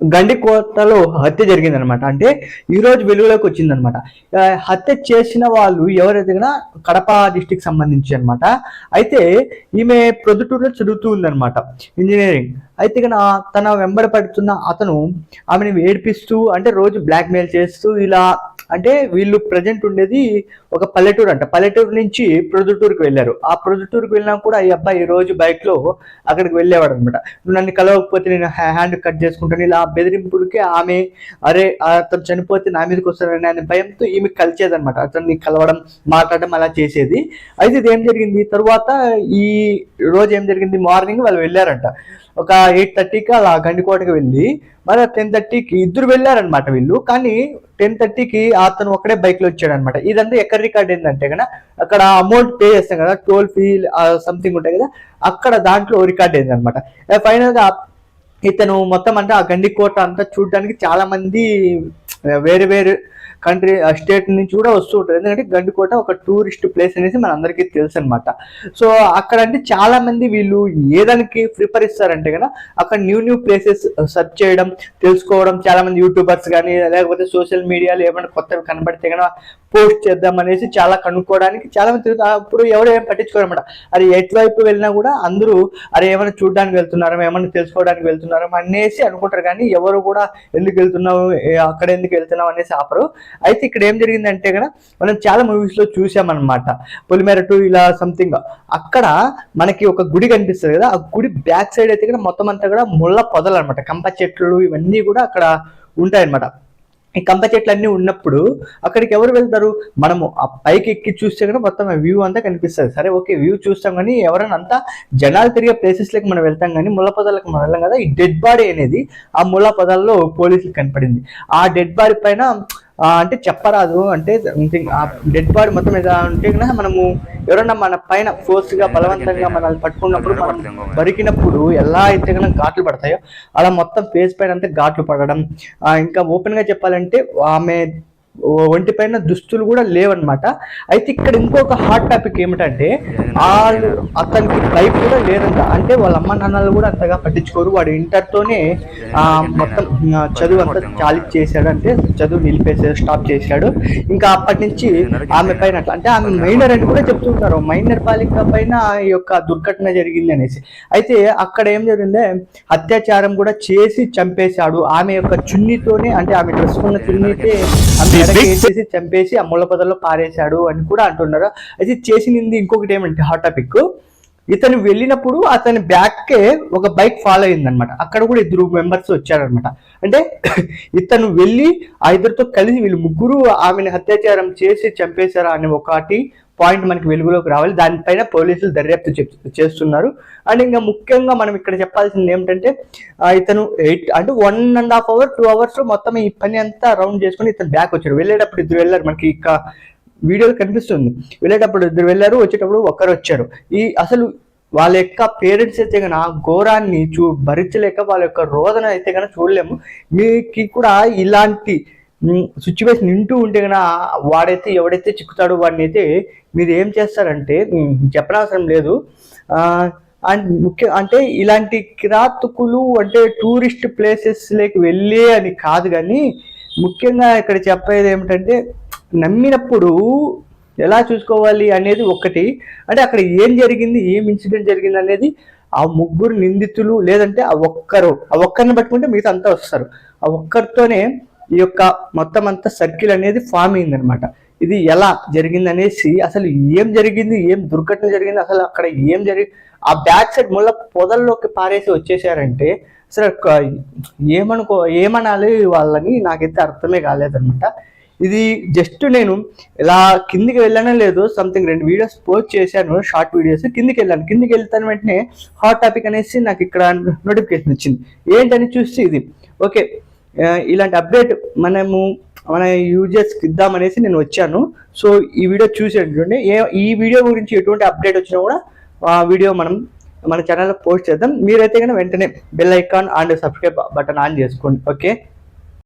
గండికోటలో హత్య జరిగిందనమాట అంటే ఈరోజు వెలుగులోకి వచ్చిందనమాట హత్య చేసిన వాళ్ళు ఎవరైతే కడప డిస్టిక్ సంబంధించి అనమాట అయితే ఈమె ప్రొద్దుటూరులో చదువుతూ ఉందన్నమాట. ఇంజనీరింగ్ అయితే కనుక తన వెంబడి పడుతున్న అతను ఆమెను ఏడిపిస్తూ అంటే రోజు బ్లాక్మెయిల్ చేస్తూ ఇలా అంటే వీళ్ళు ప్రజెంట్ ఉండేది ఒక పల్లెటూరు అంట. పల్లెటూరు నుంచి ప్రొద్దుటూరుకి వెళ్ళారు. ఆ ప్రొద్దుటూరుకి వెళ్ళినా కూడా ఈ అబ్బాయి రోజు బైక్లో అక్కడికి వెళ్ళేవాడు అనమాట. నన్ను కలవకపోతే నేను హ్యాండ్ కట్ చేసుకుంటాను. ఇలా బెదిరింపుడికి ఆమె అరే అతను చనిపోతే నా మీదకి వస్తారని అనే భయంతో ఈమె కలిచేదనమాట అతన్ని కలవడం మాట్లాడడం అలా చేసేది. అయితే ఇది ఏం జరిగింది? తర్వాత ఈ రోజు ఏం జరిగింది? మార్నింగ్ వాళ్ళు వెళ్ళారంట. ఒక ఎయిట్ థర్టీకి అలా గండికోటకి వెళ్ళి మరి టెన్ థర్టీకి ఇద్దరు వెళ్ళారనమాట వీళ్ళు. కానీ టెన్ థర్టీకి అతను ఒక్కడే బైక్లో వచ్చాడు అనమాట ఇదంతా ఎక్కడ రికార్డ్ ఏంటంటే కదా అక్కడ అమౌంట్ పే చేస్తాం కదా టోల్ ఫీ సంథింగ్ ఉంటాయి కదా అక్కడ దాంట్లో రికార్డ్ అయింది అనమాట ఫైనల్గా ఇతను మొత్తం అంటే ఆ గండికోట అంతా చూడడానికి చాలా మంది వేరే వేరే కంట్రీ స్టేట్ నుంచి కూడా వస్తూ ఉంటారు. ఎందుకంటే గండికోట ఒక టూరిస్ట్ ప్లేస్ అనేసి మన అందరికీ తెలుసు అనమాట సో అక్కడ అంటే చాలా మంది వీళ్ళు ఏదానికి ప్రిఫర్ ఇస్తారంటే కదా అక్కడ న్యూ న్యూ ప్లేసెస్ సెర్చ్ చేయడం తెలుసుకోవడం చాలా మంది యూట్యూబర్స్ కానీ లేకపోతే సోషల్ మీడియాలో ఏమైనా కొత్తవి కనబడితే కనుక పోస్ట్ చేద్దాం అనేసి చాలా కనుక్కోవడానికి చాలా మంది తెలుసు అప్పుడు ఎవరు ఏం పట్టించుకోరమాట అది ఎటువైపు వెళ్ళినా కూడా అందరూ అరే ఏమైనా చూడడానికి వెళ్తున్నారా ఏమైనా తెలుసుకోవడానికి వెళ్తున్నారా అనేసి అనుకుంటారు. కానీ ఎవరు కూడా ఎందుకు వెళ్తున్నావు అక్కడ ఎందుకు వెళ్తున్నావు అనేసి ఆపరు. అయితే ఇక్కడ ఏం జరిగిందంటే కదా మనం చాలా మూవీస్లో చూసామన్నమాట. పొలిమేర టూ ఇలా సంథింగ్ అక్కడ మనకి ఒక గుడి కనిపిస్తుంది కదా ఆ గుడి బ్యాక్ సైడ్ అయితే కూడా మొత్తం అంతా కూడా ముళ్ళ పొదలు అనమాట కంప చెట్లు ఇవన్నీ కూడా అక్కడ ఉంటాయన్నమాట. ఈ కంప చెట్లు అన్నీ ఉన్నప్పుడు అక్కడికి ఎవరు వెళ్తారు? మనము ఆ పైకి ఎక్కి చూస్తే కూడా మొత్తం వ్యూ అంతా కనిపిస్తుంది. సరే ఓకే వ్యూ చూస్తాం కానీ ఎవరైనా అంతా జనాలు తిరిగే ప్లేసెస్లోకి మనం వెళ్తాం కానీ ముళ్ళ పొదాలకు మనం వెళ్ళాం కదా ఈ డెడ్ బాడీ అనేది ఆ ముళ్ళ పొదాల్లో పోలీసులు కనపడింది. ఆ డెడ్ బాడీ పైన అంటే చెప్పరాదు అంటే ఆ డెడ్ బాడీ మొత్తం ఎలా ఉంటే కనుక మనము ఎవరన్నా మన పైన ఫోర్స్గా బలవంతంగా మనల్ని పట్టుకున్నప్పుడు మనం బరికినప్పుడు ఎలా అయితే కనుక ఘాట్లు పడతాయో అలా మొత్తం ఫేస్ పైన అంతా ఘాట్లు పడడం. ఆ, ఇంకా ఓపెన్గా చెప్పాలంటే ఆమె ఒంటి పైన దుస్తులు కూడా లేవన్నమాట. అయితే ఇక్కడ ఇంకొక హాట్ టాపిక్ ఏమిటంటే వాళ్ళు అతనికి బైక్ కూడా లేదంట. అంటే వాళ్ళ అమ్మ నాన్నలు కూడా అంతగా పట్టించుకోరు. వాడు ఇంటర్తోనే మొత్తం చదువు అంతా చాలి చేశాడు అంటే చదువు నిలిపేసాడు స్టాప్ చేశాడు. ఇంకా అప్పటి నుంచి ఆమె పైన అట్లా. అంటే ఆమె మైనర్ అని కూడా చెప్తుంటారు. మైనర్ బాలిక పైన ఈ యొక్క దుర్ఘటన జరిగింది అనేసి. అయితే అక్కడ ఏం జరిగిందే అత్యాచారం కూడా చేసి చంపేశాడు. ఆమె యొక్క చున్నీతోనే అంటే ఆమె డ్రెస్ ఉన్న చున్నీతే వేసేసి చంపేసి ఆ ముళ్ళ పొదల్లో పారేశాడు అని కూడా అంటున్నారు. అయితే చేసింది ఇంకొకటి ఏమంటే హాట్ టాపిక్ ఇతను వెళ్ళినప్పుడు అతని బ్యాక్కే ఒక బైక్ ఫాలో అయిందనమాట అక్కడ కూడా ఇద్దరు మెంబర్స్ వచ్చారనమాట అంటే ఇతను వెళ్ళి ఆ ఇద్దరితో కలిసి వీళ్ళు ముగ్గురు ఆమెను అత్యాచారం చేసి చంపేశారా అనే ఒకటి పాయింట్ మనకి వెలుగులోకి రావాలి. దానిపైన పోలీసులు దర్యాప్తు చేస్తున్నారు. అండ్ ఇంకా ముఖ్యంగా మనం ఇక్కడ చెప్పాల్సింది ఏమిటంటే ఇతను ఎయిట్ అంటే one and half hour two hours మొత్తం ఈ పని అంతా రౌండ్ చేసుకుని ఇతను బ్యాక్ వచ్చాడు. వెళ్ళేటప్పుడు ఇద్దరు వెళ్ళారు. మనకి ఇక వీడియోలు కనిపిస్తుంది. వెళ్ళేటప్పుడు ఇద్దరు వెళ్ళారు. వచ్చేటప్పుడు ఒక్కరు వచ్చారు. ఈ అసలు వాళ్ళ యొక్క పేరెంట్స్ అయితే కనుక ఘోరాన్ని చూ భరించలేక వాళ్ళ యొక్క రోదన అయితే కనుక చూడలేము. మీకు కూడా ఇలాంటి సిచ్యువేషన్ వింటూ ఉంటే కనుక వాడైతే ఎవడైతే చిక్కుతాడో వాడిని అయితే మీరు ఏం చేస్తారంటే చెప్పనవసరం లేదు. అండ్ ముఖ్య అంటే ఇలాంటి కిరాతకులు అంటే టూరిస్ట్ ప్లేసెస్లోకి వెళ్ళే అని కాదు కానీ ముఖ్యంగా ఇక్కడ చెప్పేది ఏమిటంటే నమ్మినప్పుడు ఎలా చూసుకోవాలి అనేది ఒకటి. అంటే అక్కడ ఏం జరిగింది ఏం ఇన్సిడెంట్ జరిగింది అనేది ఆ ముగ్గురు నిందితులు లేదంటే ఆ ఒక్కరు ఆ ఒక్కరిని పట్టుకుంటే మిగతా అంతా వస్తారు. ఆ ఒక్కరితోనే ఈ యొక్క మొత్తం అంతా సర్కిల్ అనేది ఫామ్ అయింది అనమాట ఇది ఎలా జరిగింది అనేసి అసలు ఏం జరిగింది ఏం దుర్ఘటన జరిగింది అసలు అక్కడ ఏం జరిగి ఆ బ్యాక్ సైడ్ ముళ్ళ పొదల్లోకి పారేసి వచ్చేసారంటే అసలు ఒక ఏమనుకో ఏమనాలి వాళ్ళని నాకైతే అర్థమే కాలేదనమాట ఇది జస్ట్ నేను ఇలా కిందికి వెళ్ళానో లేదు సంథింగ్ రెండు వీడియోస్ పోస్ట్ చేశాను షార్ట్ వీడియోస్ కిందికి వెళ్ళాను. కిందికి వెళ్తాను వెంటనే హాట్ టాపిక్ అనేసి నాకు ఇక్కడ నోటిఫికేషన్ వచ్చింది. ఏంటని చూసి ఇది. ఓకే ఇలాంటి అప్డేట్ మనము మన యూజర్స్కి ఇద్దామనేసి నేను వచ్చాను. సో ఈ వీడియో చూసేటండి ఏ ఈ వీడియో గురించి ఎటువంటి అప్డేట్ వచ్చినా కూడా ఆ వీడియో మనం మన ఛానల్లో పోస్ట్ చేద్దాం. మీరైతే కనుక వెంటనే bell icon and subscribe button on చేసుకోండి. ఓకే?